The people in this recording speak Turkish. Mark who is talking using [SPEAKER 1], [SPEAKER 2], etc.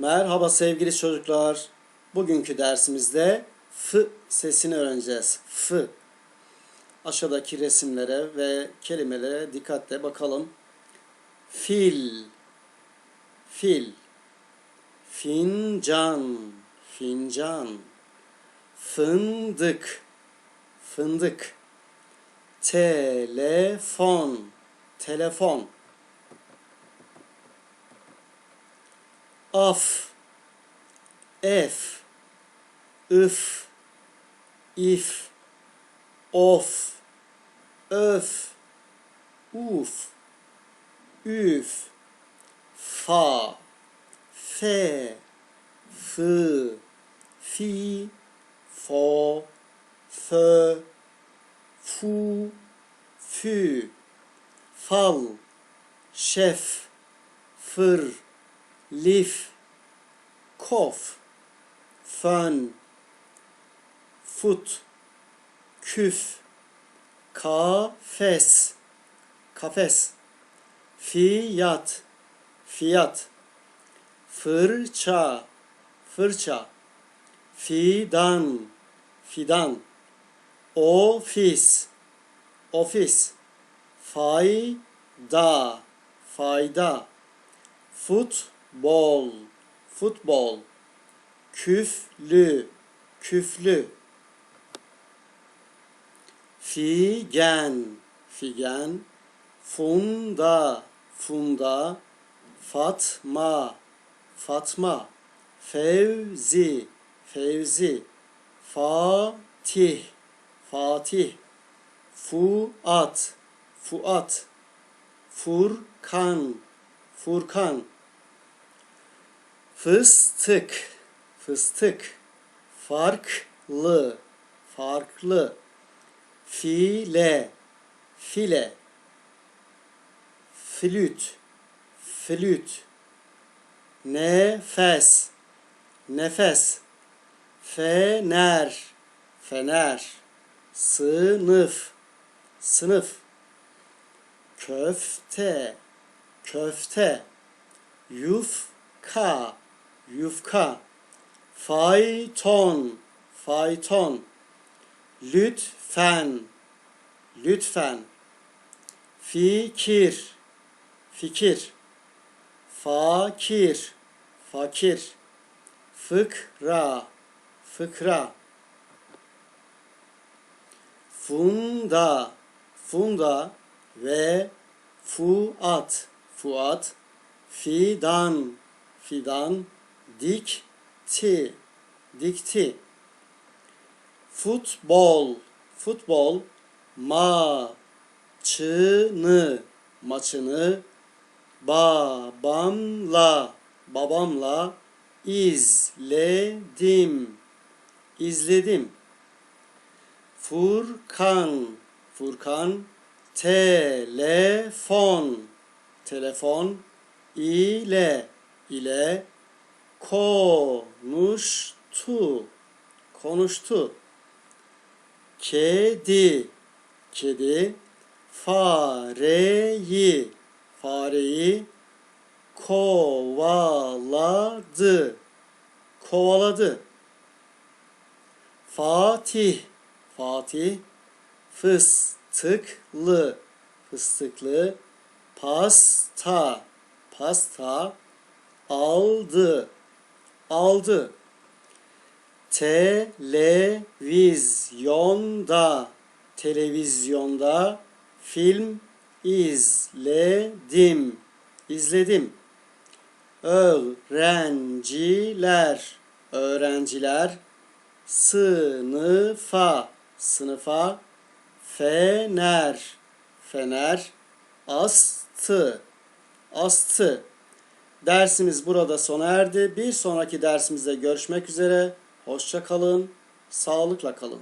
[SPEAKER 1] Merhaba sevgili çocuklar. Bugünkü dersimizde f sesini öğreneceğiz. F. Aşağıdaki resimlere ve kelimelere dikkatle bakalım. Fil. Fil. Fincan. Fincan. Fındık. Fındık. Telefon. Telefon. Af, ef, üf, if, of, öf, uf, üf, fa, fe, fı, fi, fo, fö, fu, fü, fal, şef, fır, lif, kof, fön, fut, küf, kafes, kafes, fiyat, fiyat, fırça, fırça, fidan, fidan, ofis, ofis, fayda, fayda, futbol, futbol, küflü, küflü, figen, figen, funda, funda, fatma, fatma, fevzi, fevzi, fatih, fatih, fuat, fuat, furkan, furkan, fıstık, fıstık, farklı, farklı, file, file, flüt, flüt, nefes, nefes, fener, fener, sınıf, sınıf, köfte, köfte, yufka, yufka, fayton, fayton, lütfen, lütfen, fikir, fikir, fakir, fakir, fıkra, fıkra, funda, funda ve fuat, fuat, fidan, fidan, dikti, dikti, futbol, futbol, maçını, maçını, babamla, babamla izledim, izledim. Furkan, Furkan, telefon, telefon ile ile konuştu, konuştu. Kedi, kedi, fareyi, fareyi kovaladı, kovaladı. Fatih, Fatih, fıstıklı, fıstıklı, pasta, pasta, aldı, aldı. Televizyonda, televizyonda film izledim, izledim. Öğrenciler, öğrenciler sınıfa, sınıfa fener, fener astı, astı. Dersimiz burada sona erdi. Bir sonraki dersimizde görüşmek üzere. Hoşça kalın, sağlıkla kalın.